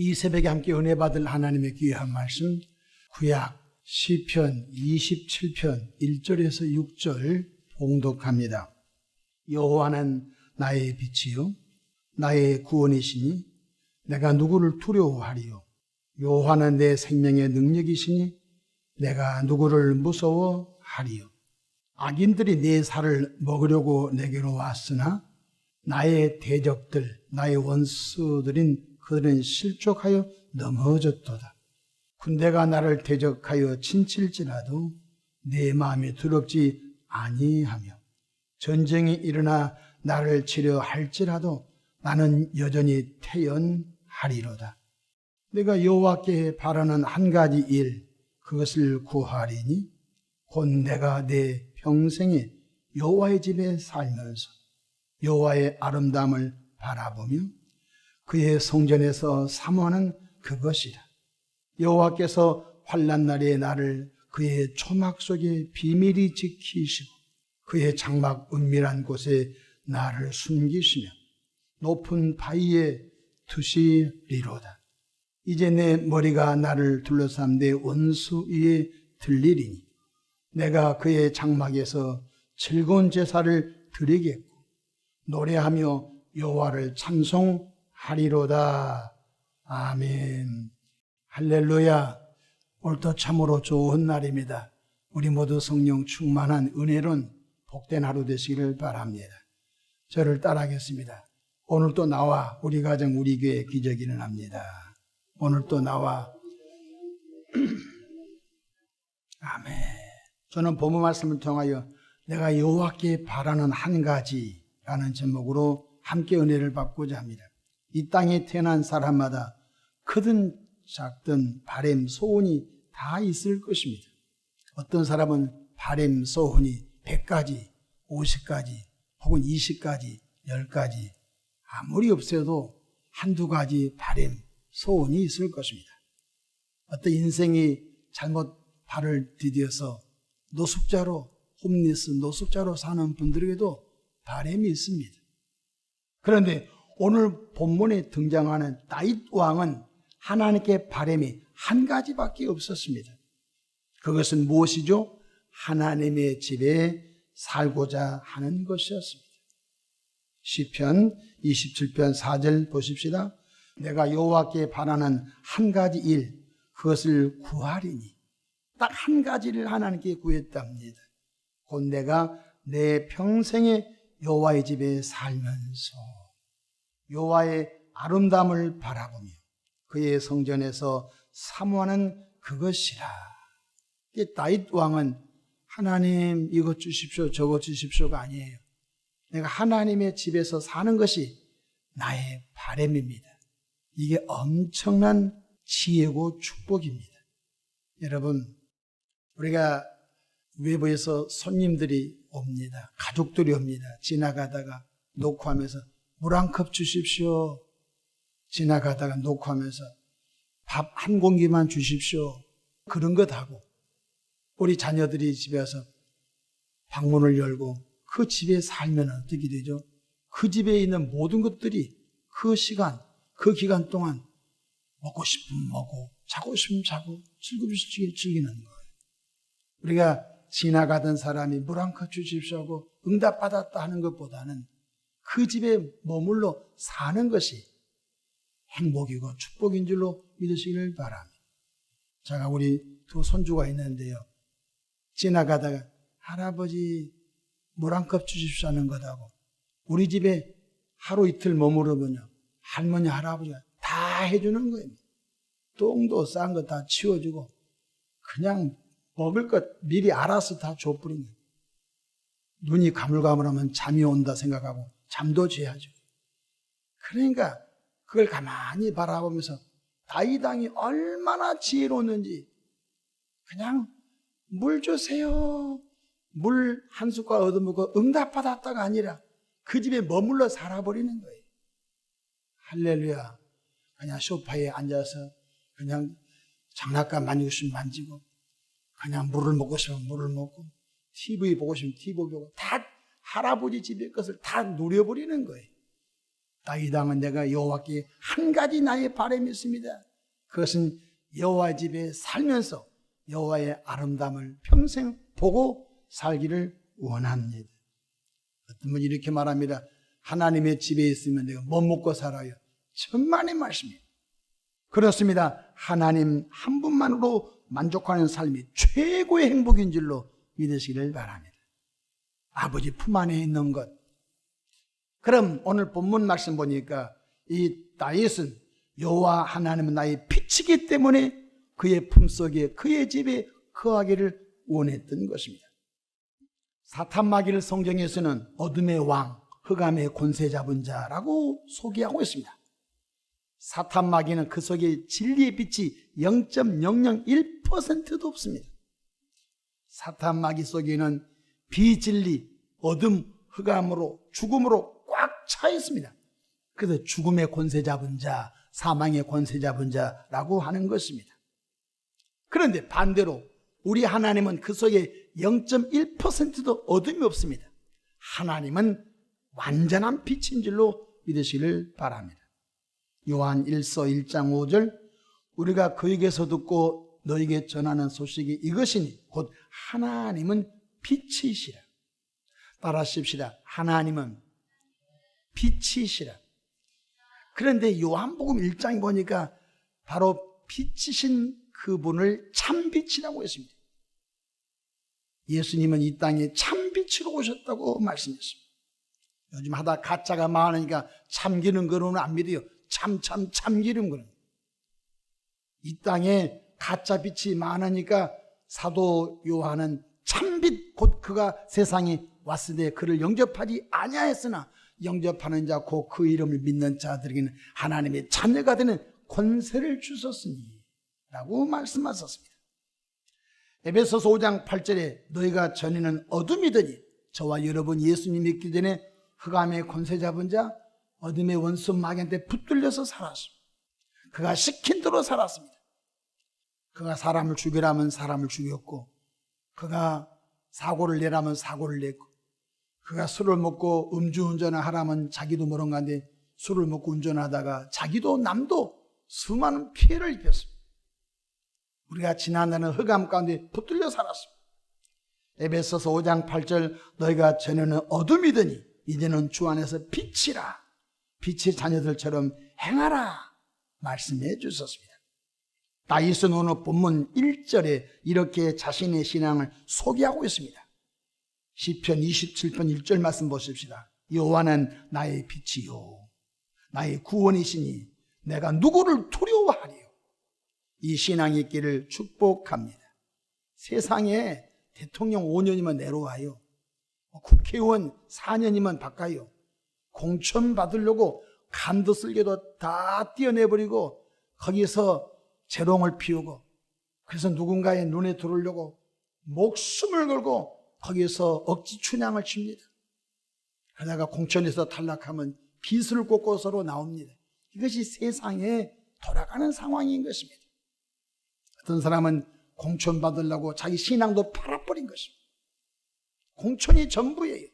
이 새벽에 함께 은혜 받을 하나님의 귀한 말씀 구약 시편 27편 1절에서 6절 봉독합니다. 여호와는 나의 빛이요 나의 구원이시니 내가 누구를 두려워하리요 여호와는 내 생명의 능력이시니 내가 누구를 무서워하리요 악인들이 내 살을 먹으려고 내게로 왔으나 나의 대적들 나의 원수들인 그들은 실족하여 넘어졌도다. 군대가 나를 대적하여 친칠지라도 내 마음이 두렵지 아니하며 전쟁이 일어나 나를 치려 할지라도 나는 여전히 태연하리로다. 내가 여호와께 바라는 한 가지 일 그것을 구하리니 곧 내가 내 평생에 여호와의 집에 살면서 여호와의 아름다움을 바라보며 그의 성전에서 사모하는 그것이라. 여호와께서 환란 날에 나를 그의 초막 속에 비밀히 지키시고 그의 장막 은밀한 곳에 나를 숨기시며 높은 바위에 두시리로다. 이제 내 머리가 나를 둘러싼 내 원수 위에 들리리니 내가 그의 장막에서 즐거운 제사를 드리겠고 노래하며 여호와를 찬송 하리로다. 아멘. 할렐루야. 오늘도 참으로 좋은 날입니다. 우리 모두 성령 충만한 은혜론 복된 하루 되시기를 바랍니다. 저를 따라하겠습니다. 오늘 또 나와 우리 가정 우리 교회 기적이 일어납니다. 오늘 또 나와 아멘. 저는 본문 말씀을 통하여 내가 여호와께 바라는 한 가지라는 제목으로 함께 은혜를 받고자 합니다. 이 땅에 태어난 사람마다 크든 작든 바램 소원이 다 있을 것입니다. 어떤 사람은 바램 소원이 100가지, 50가지, 혹은 20가지, 10가지 아무리 없어도 한두 가지 바램 소원이 있을 것입니다. 어떤 인생이 잘못 발을 디뎌서 노숙자로 홈리스 노숙자로 사는 분들에게도 바램이 있습니다. 그런데 오늘 본문에 등장하는 다윗 왕은 하나님께 바램이 한 가지밖에 없었습니다. 그것은 무엇이죠? 하나님의 집에 살고자 하는 것이었습니다. 시편 27편 4절 보십시다. 내가 여호와께 바라는 한 가지 일 그것을 구하리니 딱 한 가지를 하나님께 구했답니다. 곧 내가 내 평생에 여호와의 집에 살면서 여호와의 아름다움을 바라보며 그의 성전에서 사모하는 그것이라. 다윗 왕은 하나님 이것 주십시오 저것 주십시오가 아니에요. 내가 하나님의 집에서 사는 것이 나의 바램입니다. 이게 엄청난 지혜고 축복입니다. 여러분, 우리가 외부에서 손님들이 옵니다. 가족들이 옵니다. 지나가다가 놓고 하면서 물 한 컵 주십시오. 지나가다가 놓고 하면서 밥 한 공기만 주십시오. 그런 것 하고 우리 자녀들이 집에 와서 방문을 열고 그 집에 살면 어떻게 되죠? 그 집에 있는 모든 것들이 그 시간, 그 기간 동안 먹고 싶으면 먹고, 자고 싶으면 자고, 즐기고 싶으면 즐기는 거예요. 우리가 지나가던 사람이 물 한 컵 주십시오 하고 응답받았다 하는 것보다는 그 집에 머물러 사는 것이 행복이고 축복인 줄로 믿으시기를 바랍니다. 제가 우리 두 손주가 있는데요. 지나가다가 할아버지 물 한컵 하는 것하고 우리 집에 하루 이틀 머무르면요. 할머니, 할아버지가 다 해주는 거예요. 똥도 싼 거 다 치워주고 그냥 먹을 것 미리 알아서 다 줘버린 거예요. 눈이 가물가물하면 잠이 온다 생각하고 잠도 재야죠. 그러니까 그걸 가만히 바라보면서 다이당이 얼마나 지혜로웠는지 그냥 물 주세요. 물 한 숟갈 얻어먹고 응답받았다가 아니라 그 집에 머물러 살아버리는 거예요. 할렐루야. 그냥 소파에 앉아서 그냥 장난감 만지고 싶으면 만지고 그냥 물을 먹고 싶으면 물을 먹고 TV 보고 싶으면 TV 보고 다 할아버지 집의 것을 다 누려버리는 거예요. 나이 당은 내가 여호와께 한 가지 나의 바람이 있습니다. 그것은 여호와 집에 살면서 여호와의 아름다움을 평생 보고 살기를 원합니다. 어떤 분이 이렇게 말합니다. 하나님의 집에 있으면 내가 못 먹고 살아요. 천만의 말씀이에요. 그렇습니다. 하나님 한 분만으로 만족하는 삶이 최고의 행복인 줄로 믿으시기를 바랍니다. 아버지 품 안에 있는 것. 그럼 오늘 본문 말씀 보니까 이 다윗은 여호와 하나님은 나의 빛이기 때문에 그의 품속에 그의 집에 거하기를 원했던 것입니다. 사탄 마귀를 성경에서는 어둠의 왕, 흑암의 권세 잡은 자라고 소개하고 있습니다. 사탄 마귀는 그 속에 진리의 빛이 0.001%도 없습니다. 사탄 마귀 속에는 비진리, 어둠, 흑암으로 죽음으로 꽉 차 있습니다. 그래서 죽음의 권세 잡은 자, 사망의 권세 잡은 자라고 하는 것입니다. 그런데 반대로 우리 하나님은 그 속에 0.1%도 어둠이 없습니다. 하나님은 완전한 빛인 줄로 믿으시길 바랍니다. 요한 1서 1장 5절 우리가 그에게서 듣고 너에게 전하는 소식이 이것이니 곧 하나님은 빛이시라. 따라하십시다. 하나님은 빛이시라. 그런데 요한복음 1장 보니까 바로 빛이신 그분을 참빛이라고 했습니다. 예수님은 이 땅에 참빛으로 오셨다고 말씀했습니다. 요즘 하다 가짜가 많으니까 참기름 그러면 안 믿어요. 참, 참, 참기름 그런. 이 땅에 가짜 빛이 많으니까 사도 요한은 참빛 곧 그가 세상에 왔을 때 그를 영접하지 아니하였으나 영접하는 자 곧 그 이름을 믿는 자들에게는 하나님의 자녀가 되는 권세를 주셨으니 라고 말씀하셨습니다. 에베소서 5장 8절에 너희가 전에는 어둠이더니 저와 여러분 예수님 믿기 전에 흑암의 권세 잡은 자 어둠의 원수 마귀한테 붙들려서 살았습니다. 그가 시킨 대로 살았습니다. 그가 사람을 죽이라면 사람을 죽였고 그가 사고를 내라면 사고를 냈고 그가 술을 먹고 음주운전을 하라면 자기도 모른 가운데 술을 먹고 운전하다가 자기도 남도 수많은 피해를 입혔습니다. 우리가 지난날은 흑암 가운데 붙들려 살았습니다. 에베소서 5장 8절 너희가 전에는 어둠이더니 이제는 주 안에서 빛이라 빛의 자녀들처럼 행하라 말씀해 주셨습니다. 다윗은 오늘 본문 1절에 이렇게 자신의 신앙을 소개하고 있습니다. 시편 27편 1절 말씀 보십시다. 여호와는 나의 빛이요 나의 구원이시니 내가 누구를 두려워하리요. 이 신앙의 있기를 축복합니다. 세상에 대통령 5년이면 내려와요. 국회의원 4년이면 바꿔요. 공천 받으려고 간도 쓸개도 다 띄어내버리고 거기서 재롱을 피우고 그래서 누군가의 눈에 들어오려고 목숨을 걸고 거기서 억지 춘향을 칩니다. 그러다가 공천에서 탈락하면 빚을 꽂고 서로 나옵니다. 이것이 세상에 돌아가는 상황인 것입니다. 어떤 사람은 공천 받으려고 자기 신앙도 팔아버린 것입니다. 공천이 전부예요.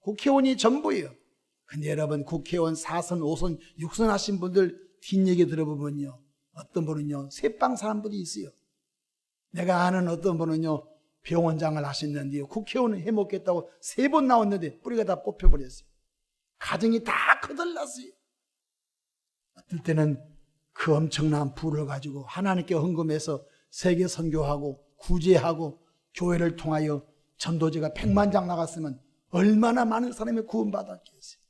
국회의원이 전부예요. 근데 여러분 국회의원 4선, 5선, 6선 하신 분들 뒷얘기 들어보면요. 어떤 분은요. 새빵 사는 분이 있어요. 내가 아는 어떤 분은요. 병원장을 하셨는데요. 국회의원을 해먹겠다고 세 번 나왔는데 뿌리가 다 뽑혀버렸어요. 가정이 다 거덜났어요. 어떨 때는 그 엄청난 부를 가지고 하나님께 헌금해서 세계 선교하고 구제하고 교회를 통하여 전도제가 백만 장 나갔으면 얼마나 많은 사람이 구원받았겠어요.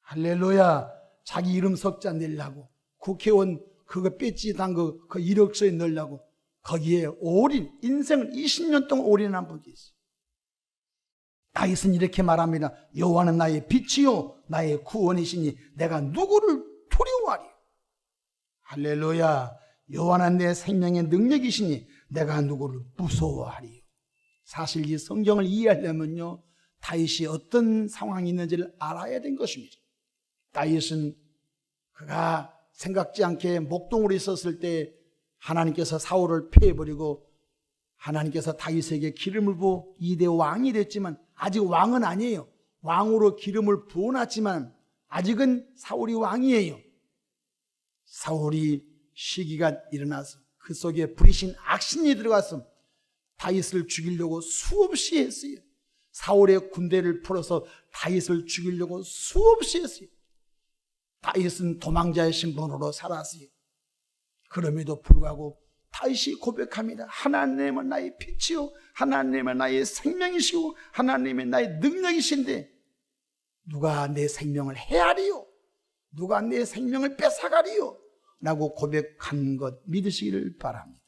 할렐루야. 자기 이름 석자 내려고 국회의원 그거 뺏지 단그 그 이력서에 넣으려고 거기에 올인 인생을 20년 동안 올인한 분이 있어요. 다윗은 이렇게 말합니다. 여호와는 나의 빛이요 나의 구원이시니 내가 누구를 두려워하리. 할렐루야. 여호와는 내 생명의 능력이시니 내가 누구를 무서워하리요. 사실 이 성경을 이해하려면요. 다윗이 어떤 상황이 있는지를 알아야 된 것입니다. 다윗은 그가 생각지 않게 목동으로 있었을 때 하나님께서 사울을 패해버리고 하나님께서 다윗에게 기름을 부어 이대 왕이 됐지만 아직 왕은 아니에요. 왕으로 기름을 부어놨지만 아직은 사울이 왕이에요. 사울이 시기가 일어나서 그 속에 부리신 악신이 들어가서 다윗을 죽이려고 수없이 했어요. 사울의 군대를 풀어서 다윗을 죽이려고 수없이 했어요. 다윗은 도망자의 신분으로 살았어요. 그럼에도 불구하고 다윗이 고백합니다. 하나님은 나의 빛이요. 하나님은 나의 생명이시고 하나님은 나의 능력이신데 누가 내 생명을 해하리요? 누가 내 생명을 뺏어가리요? 라고 고백한 것 믿으시기를 바랍니다.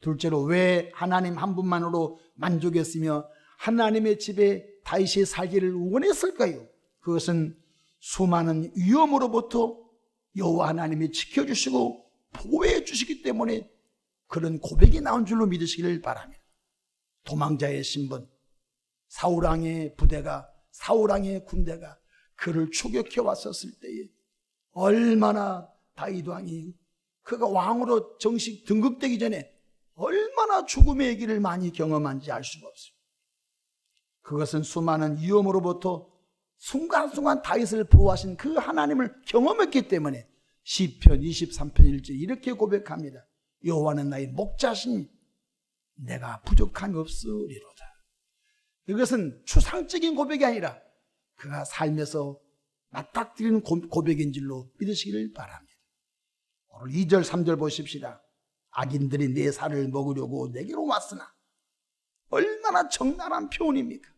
둘째로 왜 하나님 한 분만으로 만족했으며 하나님의 집에 다윗이 살기를 원했을까요? 그것은 수많은 위험으로부터 여호와 하나님이 지켜주시고 보호해 주시기 때문에 그런 고백이 나온 줄로 믿으시기를 바랍니다. 도망자의 신분, 사우랑의 부대가 사우랑의 군대가 그를 추격해 왔었을 때에 얼마나 다윗 왕이 그가 왕으로 정식 등극되기 전에 얼마나 죽음의 길을 많이 경험한지 알 수가 없어요. 그것은 수많은 위험으로부터 순간순간 다윗을 보호하신 그 하나님을 경험했기 때문에 시편 23편 1절 이렇게 고백합니다. 여호와는 나의 목자시니 내가 부족함이 없으리로다. 이것은 추상적인 고백이 아니라 그가 살면서 맞닥뜨리는 고백인 줄로 믿으시기를 바랍니다. 오늘 2절 3절 보십시다. 악인들이 내 살을 먹으려고 내게로 왔으나 얼마나 정나란 표현입니까?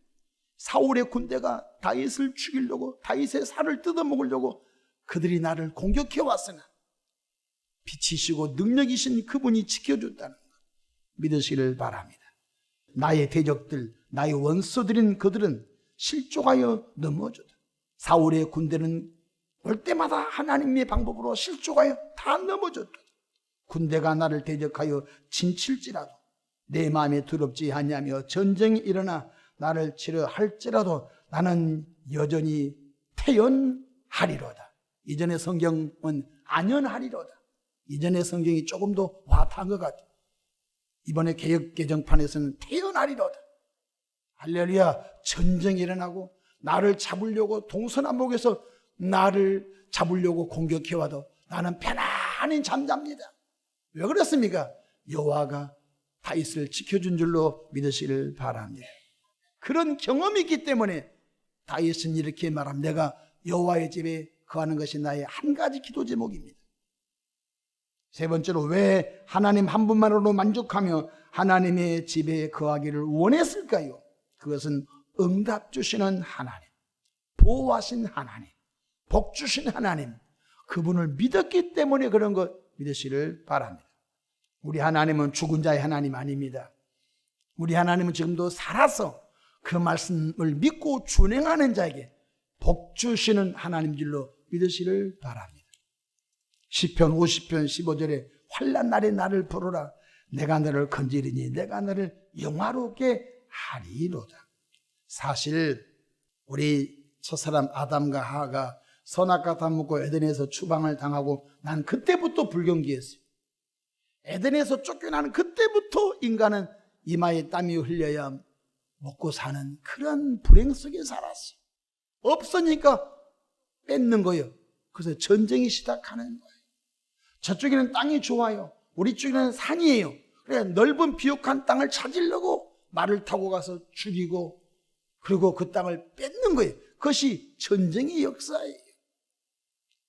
사울의 군대가 다윗을 죽이려고 다윗의 살을 뜯어먹으려고 그들이 나를 공격해 왔으나 빛이시고 능력이신 그분이 지켜줬다는 것 믿으시기를 바랍니다. 나의 대적들, 나의 원수들인 그들은 실족하여 넘어졌다. 사울의 군대는 올 때마다 하나님의 방법으로 실족하여 다 넘어졌다. 군대가 나를 대적하여 진칠지라도 내 마음에 두렵지 않냐며 전쟁이 일어나 나를 치려 할지라도 나는 여전히 태연하리로다. 이전의 성경은 안연하리로다. 이전의 성경이 조금 더 와타한 것 같아요. 이번에 개혁 개정판에서는 태연하리로다. 할렐루야 전쟁이 일어나고 나를 잡으려고 동서남북에서 나를 잡으려고 공격해와도 나는 편안히 잠잡니다. 왜 그렇습니까? 여호와가 다윗을 지켜준 줄로 믿으시길 바랍니다. 그런 경험이 있기 때문에 다윗은 이렇게 말합니다. 내가 여호와의 집에 거하는 것이 나의 한 가지 기도 제목입니다. 세 번째로 왜 하나님 한 분만으로 만족하며 하나님의 집에 거하기를 원했을까요? 그것은 응답 주시는 하나님, 보호하신 하나님, 복 주신 하나님, 그분을 믿었기 때문에 그런 것 믿으시를 바랍니다. 우리 하나님은 죽은 자의 하나님 아닙니다. 우리 하나님은 지금도 살아서 그 말씀을 믿고 준행하는 자에게 복 주시는 하나님 줄로 믿으시를 바랍니다. 시편 50편 15절에 환란 날에 나를 부르라 내가 너를 건지리니 내가 너를 영화롭게 하리로다. 사실 우리 첫사람 아담과 하가 선악과 다 먹고 에덴에서 추방을 당하고 난 그때부터 불경기했어요. 에덴에서 쫓겨나는 그때부터 인간은 이마에 땀이 흘려야 먹고 사는 그런 불행 속에 살았어. 없으니까 뺏는 거예요. 그래서 전쟁이 시작하는 거예요. 저쪽에는 땅이 좋아요. 우리 쪽에는 산이에요. 그래 넓은 비옥한 땅을 찾으려고 말을 타고 가서 죽이고 그리고 그 땅을 뺏는 거예요. 그것이 전쟁의 역사예요.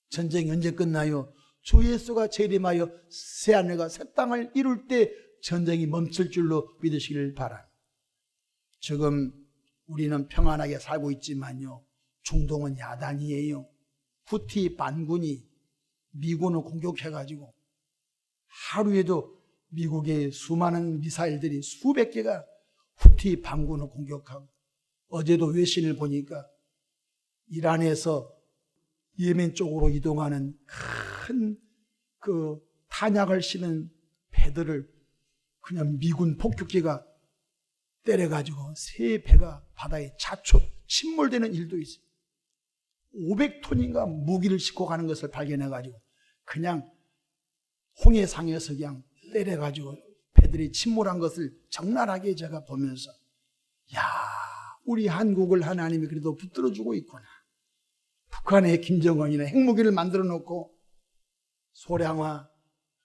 전쟁이 언제 끝나요? 주 예수가 재림하여 새 하늘과 새 땅을 이룰 때 전쟁이 멈출 줄로 믿으시길 바랍니다. 지금 우리는 평안하게 살고 있지만요. 중동은 야단이에요. 후티 반군이 미군을 공격해가지고 하루에도 미국의 수많은 미사일들이 수백 개가 후티 반군을 공격하고 어제도 외신을 보니까 이란에서 예멘 쪽으로 이동하는 큰 그 탄약을 실은 배들을 그냥 미군 폭격기가 때려가지고 세 배가 바다에 자초 침몰되는 일도 있어요. 500톤인가 무기를 싣고 가는 것을 발견해가지고 그냥 홍해상에서 그냥 때려가지고 배들이 침몰한 것을 적나라하게 제가 보면서 야 우리 한국을 하나님이 그래도 붙들어주고 있구나. 북한의 김정은이나 핵무기를 만들어 놓고 소량화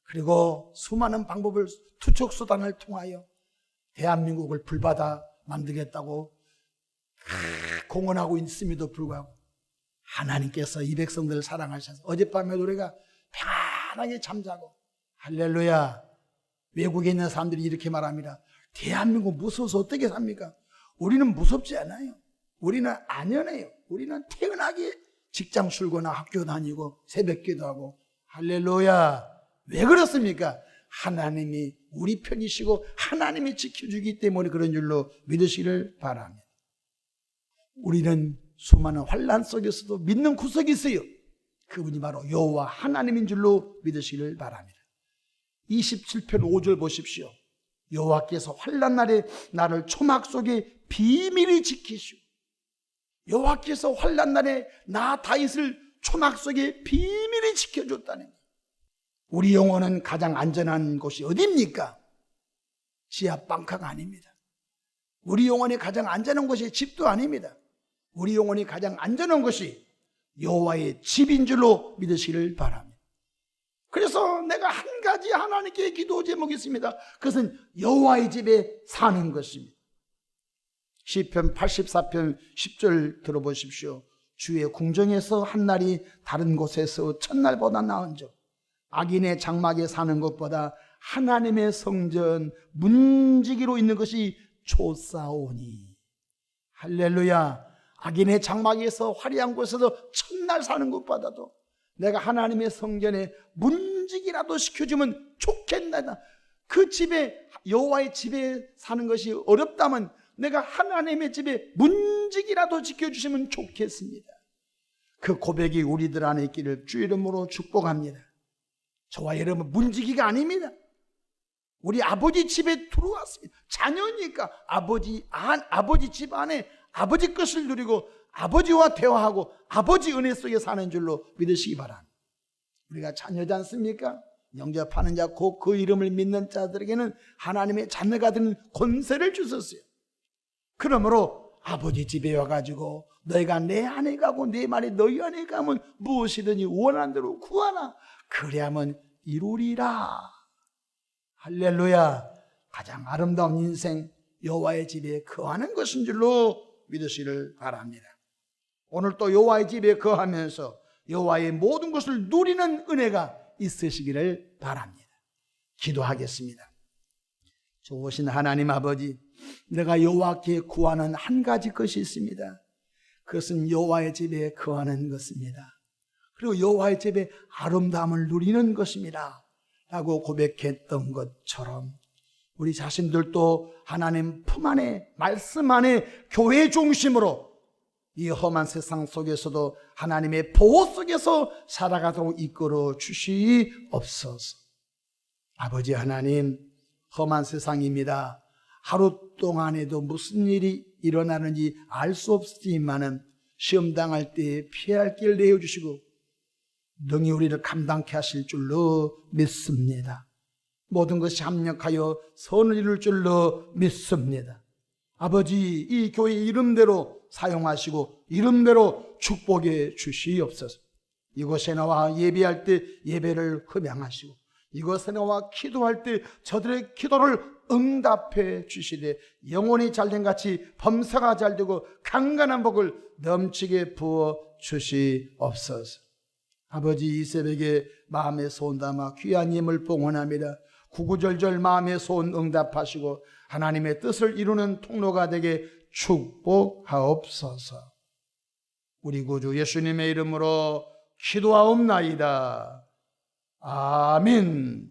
그리고 수많은 방법을 투척 수단을 통하여 대한민국을 불바다 만들겠다고 공언하고 있음에도 불구하고 하나님께서 이 백성들을 사랑하셔서 어젯밤에 우리가 편안하게 잠자고 할렐루야 외국에 있는 사람들이 이렇게 말합니다. 대한민국 무서워서 어떻게 삽니까? 우리는 무섭지 않아요. 우리는 안연해요. 우리는 퇴근하기 직장 출근하 학교 다니고 새벽 기도하고 할렐루야. 왜 그렇습니까? 하나님이 우리 편이시고 하나님이 지켜주기 때문에 그런 줄로 믿으시기를 바랍니다. 우리는 수많은 환란 속에서도 믿는 구석이 있어요. 그분이 바로 여호와 하나님인 줄로 믿으시기를 바랍니다. 27편 5절 보십시오. 여호와께서 환란 날에 나를 초막 속에 비밀히 지키시오. 여호와께서 환란 날에 나 다윗을 초막 속에 비밀히 지켜줬다는 거예요. 우리 영혼은 가장 안전한 곳이 어디입니까? 지하 방카가 아닙니다. 우리 영혼이 가장 안전한 곳이 집도 아닙니다. 우리 영혼이 가장 안전한 것이 여호와의 집인 줄로 믿으시기를 바랍니다. 그래서 내가 한 가지 하나님께 기도 제목이 있습니다. 그것은 여호와의 집에 사는 것입니다. 시편 84편 10절 들어보십시오. 주의 궁정에서 한 날이 다른 곳에서 첫날보다 나은즉 악인의 장막에 사는 것보다 하나님의 성전 문지기로 있는 것이 좋사오니 할렐루야 악인의 장막에서 화려한 곳에서 첫날 사는 것보다도 내가 하나님의 성전에 문지기라도 시켜주면 좋겠나다. 그 집에 여호와의 집에 사는 것이 어렵다면 내가 하나님의 집에 문지기라도 지켜주시면 좋겠습니다. 그 고백이 우리들 안에 있기를 주 이름으로 축복합니다. 저와 여러분 문지기가 아닙니다. 우리 아버지 집에 들어왔습니다. 자녀니까 아버지 안 아버지 집 안에 아버지 것을 누리고 아버지와 대화하고 아버지 은혜 속에 사는 줄로 믿으시기 바랍니다. 우리가 자녀지 않습니까? 영접하는 자, 곧 그 이름을 믿는 자들에게는 하나님의 자녀가 되는 권세를 주셨어요. 그러므로 아버지 집에 와가지고 너희가 내 안에 가고 내 말이 너희 안에 가면 무엇이든지 원하는 대로 구하나 그래야면 이루리라. 할렐루야. 가장 아름다운 인생 여호와의 집에 거하는 것인 줄로 믿으시를 바랍니다. 오늘 또 여호와의 집에 거하면서 여호와의 모든 것을 누리는 은혜가 있으시기를 바랍니다. 기도하겠습니다. 좋으신 하나님 아버지, 내가 여호와께 구하는 한 가지 것이 있습니다. 그것은 여호와의 집에 거하는 것입니다. 그리고 여호와의 집에 아름다움을 누리는 것입니다. 라고 고백했던 것처럼 우리 자신들도 하나님 품 안에 말씀 안에 교회 중심으로 이 험한 세상 속에서도 하나님의 보호 속에서 살아가도록 이끌어 주시옵소서. 아버지 하나님, 험한 세상입니다. 하루 동안에도 무슨 일이 일어나는지 알 수 없지만은 시험 당할 때 피할 길 내어주시고 능히 우리를 감당케 하실 줄로 믿습니다. 모든 것이 합력하여 선을 이룰 줄로 믿습니다. 아버지, 이 교회 이름대로 사용하시고 이름대로 축복해 주시옵소서. 이곳에 나와 예배할 때 예배를 흡양하시고 이곳에 나와 기도할 때 저들의 기도를 응답해 주시되 영혼이 잘된 같이 범사가 잘되고 강간한 복을 넘치게 부어 주시옵소서. 아버지 이 새벽에 마음에 손 담아 귀한 힘을 봉헌합니다. 구구절절 마음의 소원 응답하시고 하나님의 뜻을 이루는 통로가 되게 축복하옵소서. 우리 구주 예수님의 이름으로 기도하옵나이다. 아멘.